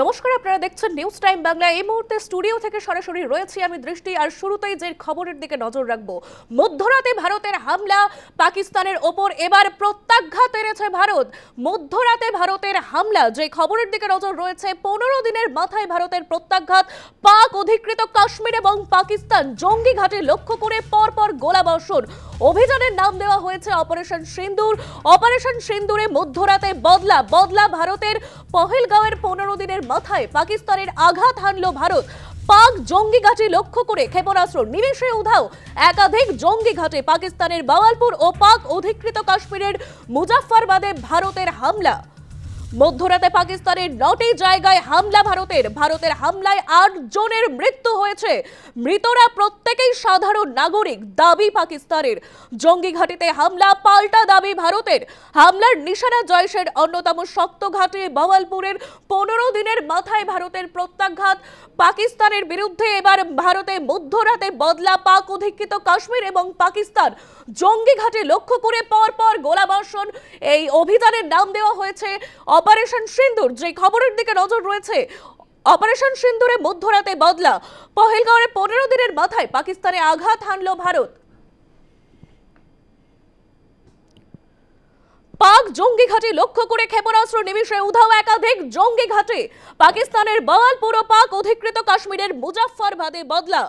নমস্কার, আপনারা দেখছেন নিউজ টাইম বাংলা এই মুহূর্তে স্টুডিও থেকে সরাসরি রয়েছি আমি দৃষ্টি, আর শুরুতেই যে খবরের দিকে নজর রাখব, মধ্যরাতে ভারতের হামলা পাকিস্তানের ওপর, এবার প্রত্যাঘাত এনেছে ভারত। মধ্যরাতে ভারতের হামলা, যে খবরের দিকে নজর রয়েছে, পনেরো দিনের মাথায় ভারতের প্রত্যাঘাত, পাক অধিকৃত কাশ্মীর এবং পাকিস্তান জঙ্গি ঘাটে লক্ষ্য করে পরপর গোলাবর্ষণ। অভিযানের নাম দেওয়া হয়েছে অপারেশন সিন্দুর অপারেশন সিন্দুরে মধ্যরাতে বদলা বদলা ভারতের পহেলগাঁওয়ের পনেরো দিনের মাথায় পাকিস্তানের আঘাত হানল ভারত। পাক জঙ্গি ঘাটে লক্ষ্য করে ক্ষেপণাস্ত্র নিমেষে উধাও। একাধিক জঙ্গি ঘাটে পাকিস্তানের বাওয়ালপুর ও পাক অধিকৃত কাশ্মীরের মুজাফফরবাদে ভারতের হামলা। মধ্যরাতে পাকিস্তানের নটি জায়গায় হামলা, ভারতের ভারতের হামলায় আট জনের মৃত্যু হয়েছে। মৃতরা প্রত্যেকেই সাধারণ নাগরিক। দাবি পাকিস্তানের। জঙ্গি ঘাটিতে হামলা, পাল্টা দাবি ভারতের। হামলার নিশানা জয়সের অন্যতম শক্ত ঘাটে বাওয়ালপুরের পনেরো দিনের মাথায় ভারতের প্রত্যাঘাত। পাকিস্তানের বিরুদ্ধে এবার ভারতে মধ্যরাতে বদলা, পাক অধিকৃত কাশ্মীর এবং পাকিস্তান। জঙ্গি ঘাটে লক্ষ্য করে পর পর গোলাবর্ষণ। এই অভিযানের নাম দেওয়া হয়েছে অপারেশন সিন্দুর, যে খবরের দিকে নজর রয়েছে, অপারেশন সিন্দুরে মধ্যরাতে বদলা। পহেলগাঁওয়ের পনেরো দিনের মাথায় পাকিস্তানে আঘাত হানল ভারত। পাক জঙ্গি ঘাটে লক্ষ্য করে ক্ষেপণাস্ত্র নিমিষে উধাও একাধিক জঙ্গি ঘাটে পাকিস্তানের বাওয়ালপুর ও পাক অধিকৃত কাশ্মীরের মুজাফফরবাদে বদলা।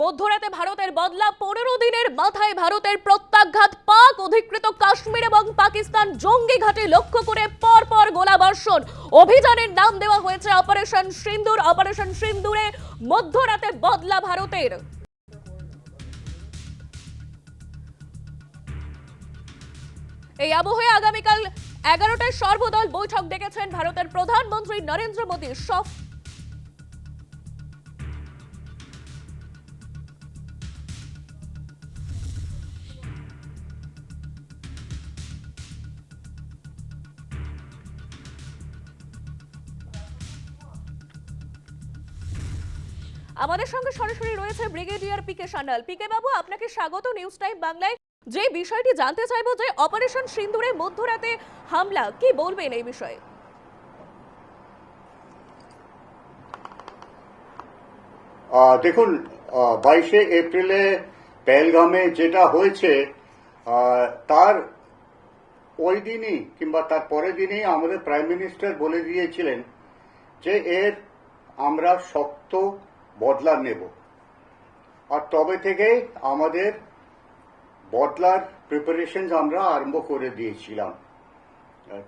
মধ্যরাতে ভারতের বদলা পনেরো দিনের মাথায় ভারতের প্রত্যাঘাত পাক, অধিকৃত কাশ্মীর এবং পাকিস্তান জঙ্গি ঘাটে লক্ষ্য করে পর পর গোলাবর্ষণ। অভিযানের নাম দেওয়া হয়েছে অপারেশন সিন্দুর। অপারেশন সিন্দুরে মধ্যরাতে বদলা ভারতের। এই আবহে আগামীকাল এগারোটায় সর্বদল বৈঠক ডেকেছেন ভারতের প্রধানমন্ত্রী নরেন্দ্র মোদী। সফ আমাদের সঙ্গে সরাসরি রয়েছে ব্রিগেডিয়ার পিকে সান্যাল। পিকে বাবু, আপনাকে স্বাগত নিউজ টাইম বাংলায়। যে বিষয়টি জানতে চাইব যে অপারেশন সিন্দুরে মধ্যরাতে হামলা, কি বলবেন এই বিষয়ে? দেখুন বাইশে এপ্রিলে পেলগামে যেটা হয়েছে তার ওই দিনই কিংবা তার পরের দিনই আমাদের প্রাইম মিনিস্টার বলে দিয়েছিলেন যে এর আমরা শক্ত বদলা নেব। আর তবে থেকে আমাদের বদলার প্রিপারেশন আমরা আরম্ভ করে দিয়েছিলাম।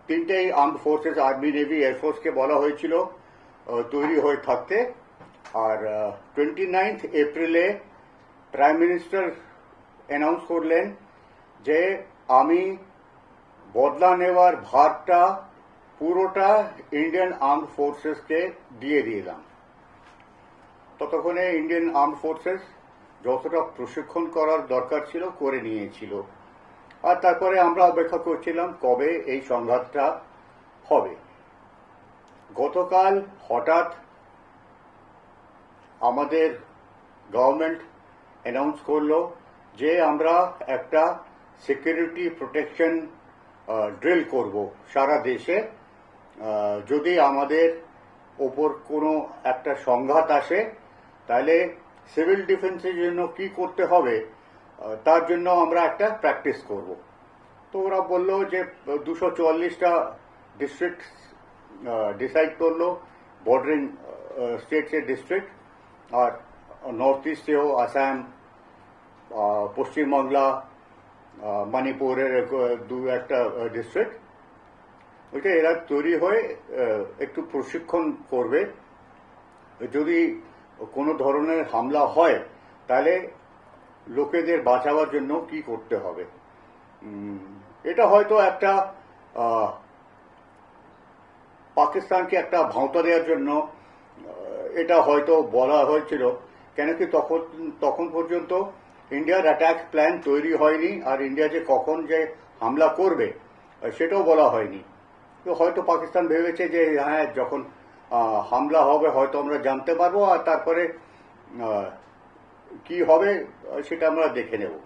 তিনটেই আর্ম ফোর্সেস আর্মি নেভি এয়ারফোর্সকে বলা হয়েছিল তৈরি হয়ে থাকতে। আর টোয়েন্টি নাইন্থ এপ্রিলে প্রাইম মিনিস্টার অ্যানাউন্স করলেন যে আমি বদলা নেওয়ার ভারটা পুরোটা ইন্ডিয়ান আর্ম ফোর্সেসকে দিয়ে দিলাম। ততক্ষণে ইন্ডিয়ান আর্ম ফোর্সেস যতটা প্রশিক্ষণ করার দরকার ছিল করে নিয়েছিল। আর তারপরে আমরা অপেক্ষা করছিলাম কবে এই সংঘাতটা হবে। গতকাল হঠাৎ আমাদের গভর্নমেন্ট অ্যানাউন্স করল যে আমরা একটা সিকিউরিটি প্রোটেকশন ড্রিল করব সারা দেশে। যদি আমাদের ওপর কোনো একটা সংঘাত আসে তাহলে সিভিল ডিফেন্সের জন্য কি করতে হবে? তার জন্য আমরা একটা প্র্যাকটিস করব। তো ওরা বলল যে, দুশো চুয়াল্লিশটা ডিস্ট্রিক্ট ডিসাইড করল। বর্ডারিং স্টেটসের ডিস্ট্রিক্ট আর নর্থ ইস্টেও আসাম পশ্চিমবাংলা মণিপুরের দু একটা ডিস্ট্রিক্ট ওইটা এরা তৈরি হয়ে একটু প্রশিক্ষণ করবে। যদি কোনো ধরনের হামলা হয়, তাহলে লোকেদের বাঁচাবার জন্য কি করতে হবে? এটা হয়তো একটা পাকিস্তানকে একটা ভাঁওতা দেওয়ার জন্য এটা হয়তো বলা হয়েছিল কেন কি তখন তখন পর্যন্ত ইন্ডিয়ার অ্যাটাক প্ল্যান তৈরি হয়নি, আর ইন্ডিয়া যে কখন যে হামলা করবে, সেটাও বলা হয়নি। তো হয়তো পাকিস্তান ভেবেছে যে হ্যাঁ যখন হামলা হবে হয়তো আমরা জানতে পারব, আর তারপরে কি হবে সেটা আমরা দেখে নেব।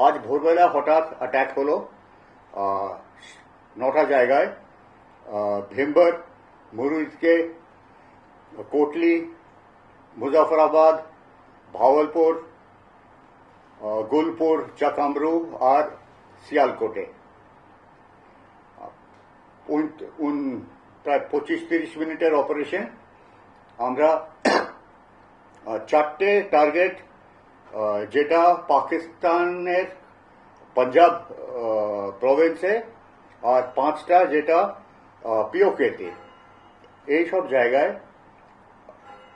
আজ ভোরবেলা হঠাৎ অ্যাটাক হলো নটা জায়গায় ভেম্বর, মুরুজকে, কোটলি, মুজাফরাবাদ, ভাওয়ালপুর গুলপুর, চাকামরু আর শিয়ালকোটে। উন- উন- প্রায় পঁচিশ তিরিশ মিনিটের অপারেশন আমরা চারটে টার্গেট যেটা পাকিস্তানের পাঞ্জাব প্রভিন্সে আর পাঁচটা যেটা পিওকেতে এই সব জায়গায়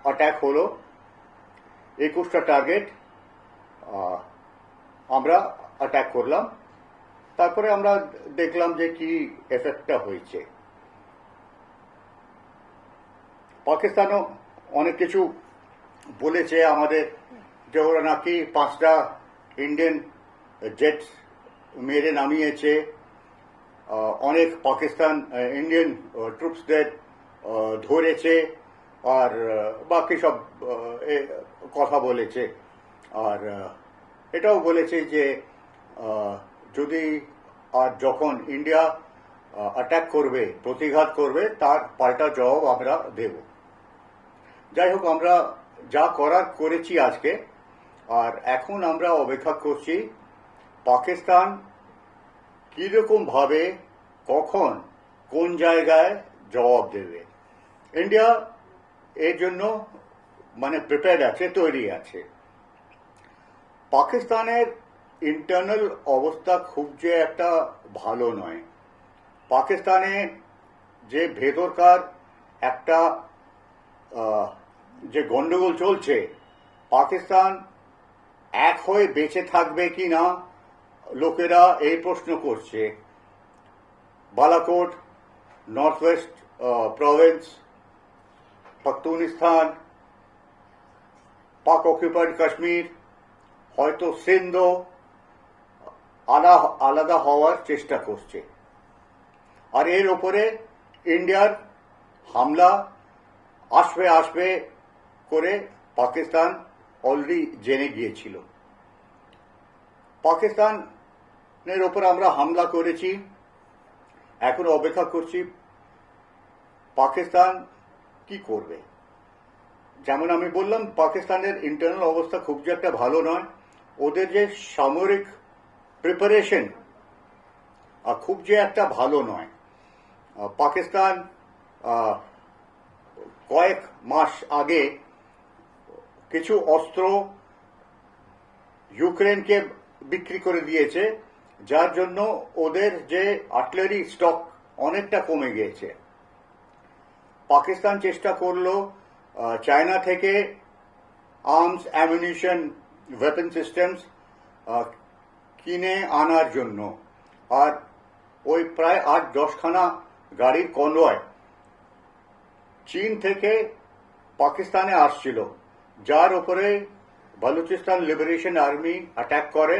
অ্যাটাক হলো। একুশটা টার্গেট আমরা অ্যাটাক করলাম। তারপরে আমরা দেখলাম যে কি এফেক্টটা হয়েছে। পাকিস্তানও অনেক কিছু বলেছে আমাদের যে ওরা নাকি পাঁচটা ইন্ডিয়ান জেট মেরে নামিয়েছে। অনেক পাকিস্তান ইন্ডিয়ান ট্রুপসদের ধরেছে আর বাকি সব কথা বলেছে। আর এটাও বলেছে যে যদি আর যখন ইন্ডিয়া অ্যাটাক করবে, প্রতিঘাত করবে, তার পাল্টা জবাব আমরা দেব। যাই হোক আমরা যা করার করেছি আজকে, আর এখন আমরা অপেক্ষা করছি পাকিস্তান কীরকম ভাবে কখন, কোন জায়গায় জবাব দেবে। ইন্ডিয়া এর জন্য মানে প্রিপেয়ার্ড আছে, তৈরি আছে। পাকিস্তানের ইন্টারনাল অবস্থা খুব যে একটা ভালো নয়। পাকিস্তানে যে ভেতরকার একটা যে গন্ডগোল চলছে, পাকিস্তান এক হয়ে বেঁচে থাকবে কি না, লোকেরা এই প্রশ্ন করছে। Balakot north west province Pakhtunistan Pak occupied Kashmir, হয়তো সিন্ধ, আলা- আলাদা হওয়ার চেষ্টা করছে। আর এর ওপরে ইন্ডিয়ার হামলা আসবে আসবে করে পাকিস্তান অলরেডি জেনে গিয়েছিল। পাকিস্তানের ওপর আমরা হামলা করেছি, এখন অপেক্ষা করছি পাকিস্তান কি করবে। যেমন আমি বললাম, পাকিস্তানের ইন্টারনাল অবস্থা খুব যে একটা ভালো নয়, ওদের যে সামরিক প্রিপারেশন খুব যে একটা ভালো নয়। পাকিস্তান কয়েক মাস আগে কিছু অস্ত্র ইউক্রেনকে বিক্রি করে দিয়েছে, যার জন্য ওদের যে আর্টিলারি স্টক অনেকটা কমে গিয়েছে। পাকিস্তান চেষ্টা করল চায়না থেকে আর্মস, অ্যামিউনিশন, ওয়েপন সিস্টেমস কিনে আনার জন্য। আর ওই প্রায় আট দশখানা গাড়ির কনভয় চীন থেকে পাকিস্তানে আসছিল। যার উপরে বালুচিস্তান লিবারেশন আর্মি অ্যাটাক করে,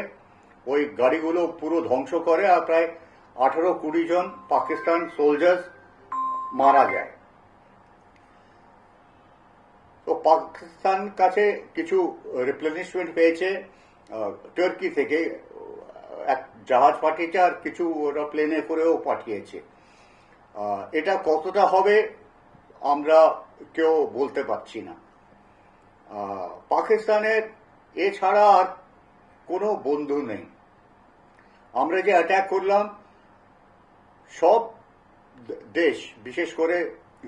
ওই গাড়িগুলো পুরো ধ্বংস করে আর প্রায় আঠারো কুড়ি জন পাকিস্তান সোলজার্স মারা যায়। তো পাকিস্তান কাছে কিছু রিপ্লেনিশমেন্ট পেয়েছে টার্কি থেকে এক জাহাজ পাঠিয়েছে আর কিছু ওরা প্লেনে করেও পাঠিয়েছে। এটা কতটা হবে আমরা কেউ বলতে পারছি না। পাকিস্তানের এছাড়া আর কোনো বন্ধু নেই। আমরা যে অ্যাটাক করলাম, সব দেশ, বিশেষ করে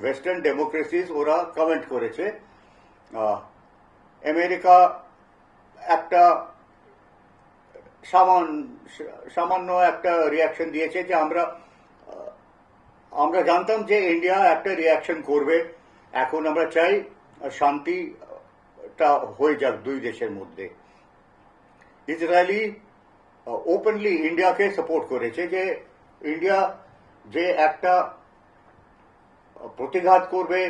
ওয়েস্টার্ন ডেমোক্রেসিস ওরা কমেন্ট করেছে। আমেরিকা একটা সামান্য একটা রিয়াকশন দিয়েছে যে আমরা আমরা জানতাম যে ইন্ডিয়া একটা রিয়াকশন করবে। এখন আমরা চাই শান্তিটা হয়ে যাক দুই দেশের মধ্যে। ইসরায়েলি ওপেনলি ইন্ডিয়াকে সাপোর্ট করেছে যে ইন্ডিয়া যে একটা প্রতিঘাত করবে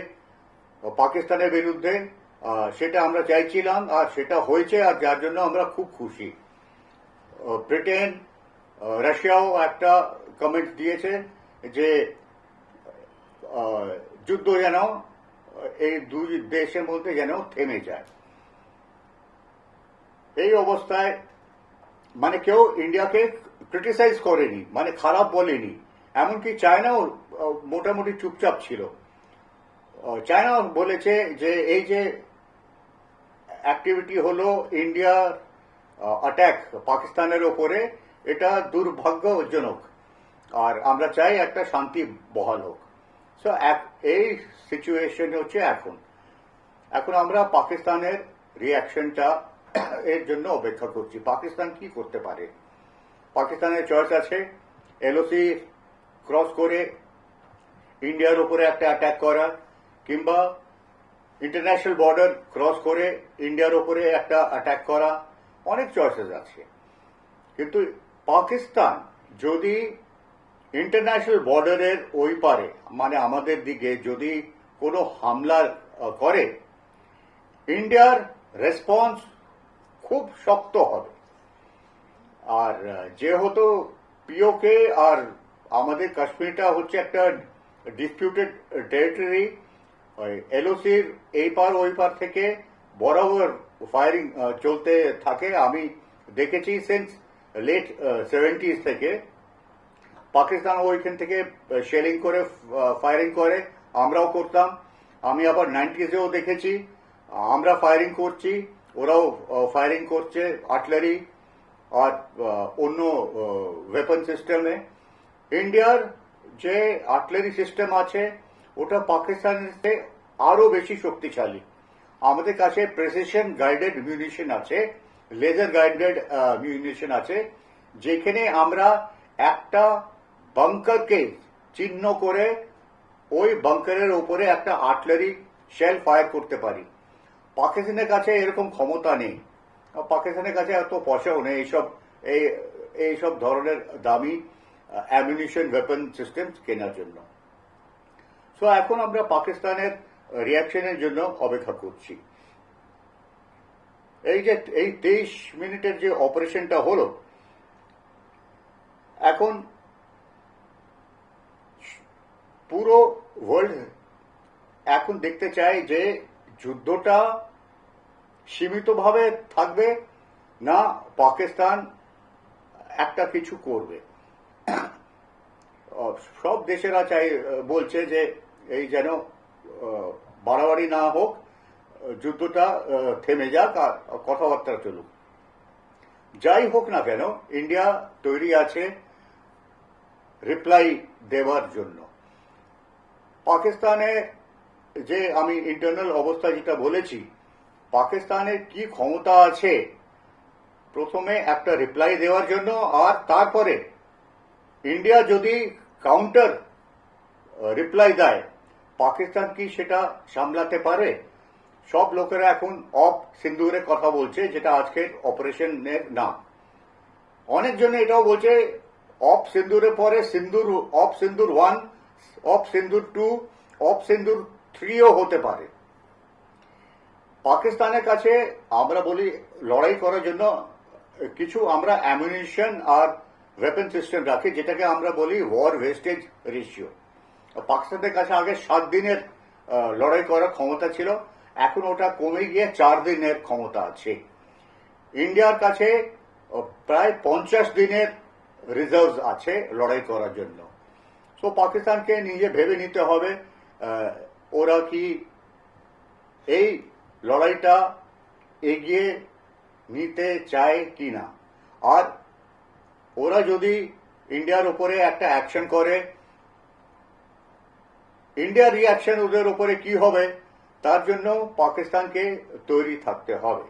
পাকিস্তানের বিরুদ্ধে সেটা আমরা চাইছিলাম আর সেটা হয়েছে আর যার জন্য আমরা খুব খুশি। ব্রিটেন রাশিয়াও একটা কমেন্ট দিয়েছে যে যুদ্ধ যেন এই দুই দেশের মধ্যে যেন থেমে যায়। এই অবস্থায় মানে কেউ ইন্ডিয়াকে ক্রিটিসাইজ করেনি মানে খারাপ বলেনি। এমনকি চায়নাও মোটামুটি চুপচাপ ছিল। চায়না বলেছে যে এই যে অ্যাক্টিভিটি হলো ইন্ডিয়ার অ্যাটাক পাকিস্তানের ওপরে, এটা দুর্ভাগ্যজনক। আর আমরা চাই একটা শান্তি বহাল হোক। সো এই সিচুয়েশন হচ্ছে এখন। এখন আমরা পাকিস্তানের রিয়াকশনটা এর জন্য অপেক্ষা করছি। পাকিস্তান কি করতে পারে? পাকিস্তানের চয়েস আছে। এলওসি ক্রস করে ইন্ডিয়ার উপরে একটা অ্যাটাক করা, কিংবা ইন্টারন্যাশনাল বর্ডার ক্রস করে ইন্ডিয়ার উপরে একটা অ্যাটাক করা। অনেক চয়েসেস আছে। কিন্তু পাকিস্তান যদি ইন্টারন্যাশনাল বর্ডারের ওই পারে মানে আমাদের দিকে যদি কোনো হামলা করে ইন্ডিয়ার রেসপন্স খুব শক্ত হবে। আর যেহেতু পিওকে আর আমাদের কাশ্মীরটা হচ্ছে একটা ডিসপিউটেড টেরিটরি এলওসির এই পার ওই পার থেকে বরাবর ফায়ারিং চলতে থাকে। আমি দেখেছি সিন্স লেট সেভেন্টিজ থেকে পাকিস্তান ওইখান থেকে শেলিং করে ফায়ারিং করে, আমরাও করতাম। আমি আবার নাইনটিজেও দেখেছি, আমরা ফায়ারিং করছি, ওরাও ফায়ারিং করছে আর্টলারি আর অন্য ওয়েপন সিস্টেমে ইন্ডিয়ার যে আর্টলারি সিস্টেম আছে, ওটা পাকিস্তানের চেয়ে আরও বেশি শক্তিশালী। আমাদের কাছে প্রেসিশন গাইডেড মিউনিশন আছে লেজার গাইডেড মিউনিশন আছে, যেখানে আমরা একটা বাংকারকে চিহ্ন করে ওই বাংকারের উপরে একটা আর্টলারি শেল ফায়ার করতে পারি। পাকিস্তানের কাছে এরকম ক্ষমতা নেই। পাকিস্তানের কাছে এত পয়সাও নেই। এইসব, এই, এইসব ধরনের দামি অ্যামিউনিশন ওয়েপন সিস্টেম কেনার জন্য। সো এখন আমরা পাকিস্তানের রিয়াকশনের জন্য অপেক্ষা করছি। এই যে, এই তেইশ মিনিটের যে অপারেশনটা হলো, এখন পুরো ওয়ার্ল্ড এখন দেখতে চাই যে যুদ্ধটা সীমিতভাবে থাকবে না, পাকিস্তান একটা কিছু করবে। সব দেশেরা চাই বলছে যে এই যেন বাড়াবাড়ি না হোক, যুদ্ধটা থেমে যাক আর কথাবার্তা চলুক। যাই হোক না কেন, ইন্ডিয়া তৈরি আছে রিপ্লাই দেওয়ার জন্য। পাকিস্তানে যে আমি ইন্টারনাল অবস্থা যেটা বলেছি পাকিস্তানের কি ক্ষমতা আছে? প্রথমে একটা রিপ্লাই দেওয়ার জন্য আর তারপরে ইন্ডিয়া যদি কাউন্টার রিপ্লাই দেয়, পাকিস্তান কি সেটা সামলাতে পারে? সব লোকেরা এখন অফ সিন্দুরের কথা বলছে, যেটা আজকের অপারেশনের নাম। অনেকজন এটাও বলছে অফ সিন্দুরের পরে Sindoor op Sindoor one op Sindoor two, op Sindoor থ্রিও হতে পারে। পাকিস্তানের কাছে আমরা বলি লড়াই করার জন্য কিছু আমরা অ্যামিউনিশন আর ওয়েপন সিস্টেম রাখি, যেটাকে আমরা বলি ওয়ার ওয়েস্টেজ রেশিও পাকিস্তানের কাছে আগে সাত দিনের লড়াই করার ক্ষমতা ছিল, এখন ওটা কমে গিয়ে চার দিনের ক্ষমতা আছে। ইন্ডিয়ার কাছে প্রায় পঞ্চাশ দিনের রিজার্ভ আছে লড়াই করার জন্য। তো পাকিস্তানকে নিজে ভেবে নিতে হবে ওরা কি এই লড়াইটা এগিয়ে নিতে চায় কি না? আর ওরা যদি ইন্ডিয়ার উপরে একটা অ্যাকশন করে ইন্ডিয়ার রিয়াকশন ওদের উপরে কি হবে, তার জন্য পাকিস্তানকে তৈরি থাকতে হবে।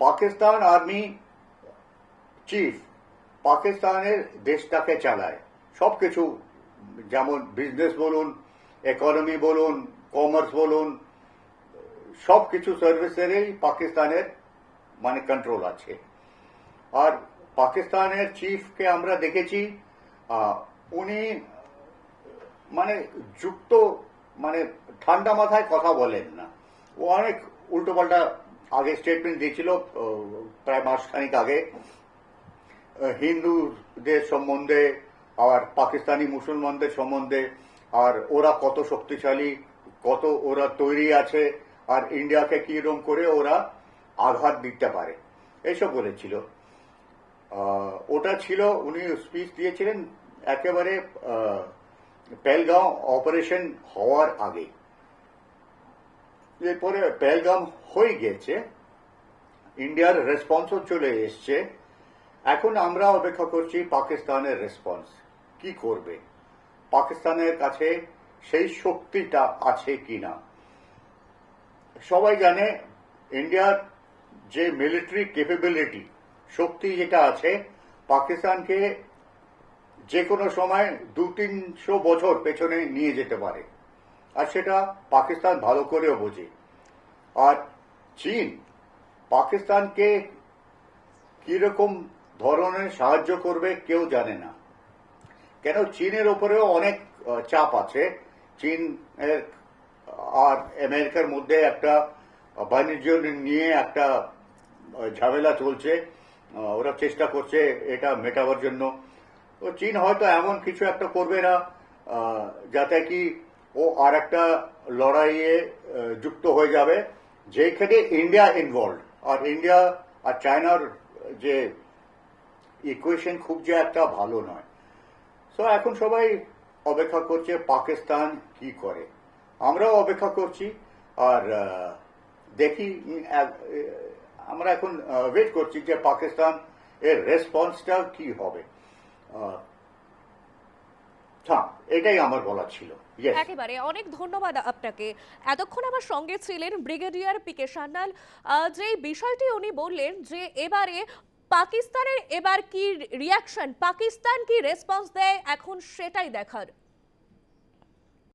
পাকিস্তান আর্মি চিফ পাকিস্তানের দেশটাকে চালায়। সবকিছু, যেমন বিজনেস বলুন ইকোনমি বলুন কমার্স বলুন সব কিছু সার্ভিসেরই পাকিস্তানের মানে কন্ট্রোল আছে। আর পাকিস্তানের চিফকে আমরা দেখেছি উনি মানে যুক্ত মানে ঠান্ডা মাথায় কথা বলেন না। ও অনেক উল্টোপাল্টা আগে স্টেটমেন্ট দিয়েছিল প্রায় মাসখানিক আগে। হিন্দুদের সম্বন্ধে আর পাকিস্তানি মুসলমানদের সম্বন্ধে, আর ওরা কত শক্তিশালী, কত ওরা তৈরি আছে, আর ইন্ডিয়াকে কীরকম করে ওরা আঘাত দিতে পারে এইসব বলেছিল। ওটা ছিল, উনি স্পিচ দিয়েছিলেন একেবারে পেলগাঁও অপারেশন হওয়ার আগে। এরপরে পেলগাম হয়ে গেছে, ইন্ডিয়ার রেসপন্সও চলে এসছে। এখন আমরা অপেক্ষা করছি পাকিস্তানের রেসপন্স কি করবে? পাকিস্তানের কাছে সেই শক্তিটা আছে কিনা? সবাই জানে ইন্ডিয়ার যে মিলিটারি ক্যাপেবিলিটি শক্তি যেটা আছে, পাকিস্তানকে যে কোনো সময় দু তিনশো বছর পেছনে নিয়ে যেতে পারে। আর সেটা পাকিস্তান ভালো করেও বোঝে। আর চীন, পাকিস্তানকে কীরকম ধরনের সাহায্য করবে কেউ জানে না। কেন? চীনের ওপরেও অনেক চাপ আছে। চীন আর আমেরিকার মধ্যে একটা বাণিজ্য নিয়ে একটা ঝামেলা চলছে। ওরা চেষ্টা করছে এটা মেটাবার জন্য। তো চীন হয়তো এমন কিছু একটা করবে না যাতে কি ও আর একটা লড়াইয়ে যুক্ত হয়ে যাবে। যেখানে ইন্ডিয়া ইনভলভ আর ইন্ডিয়া আর চায়নার যে ইকুয়েশন খুব যে একটা ভালো নয়। সো এখন সবাই অপেক্ষা করছে পাকিস্তান কি করে। আমরাও অপেক্ষা করছি আর দেখি আমরা এখন ওয়েট করছি যে পাকিস্তান এর রেসপন্সটা কি হবে। এটাই আমার ছিল। একেবারে অনেক ধন্যবাদ আপনাকে। এতক্ষণ আমার সঙ্গে ছিলেন ব্রিগেডিয়ার পিকে সান্যাল। আহ, যেই বিষয়টি উনি বললেন যে এবারে পাকিস্তানের এবার কি রিয়াকশন পাকিস্তান কি রেসপন্স দেয়? এখন সেটাই দেখার।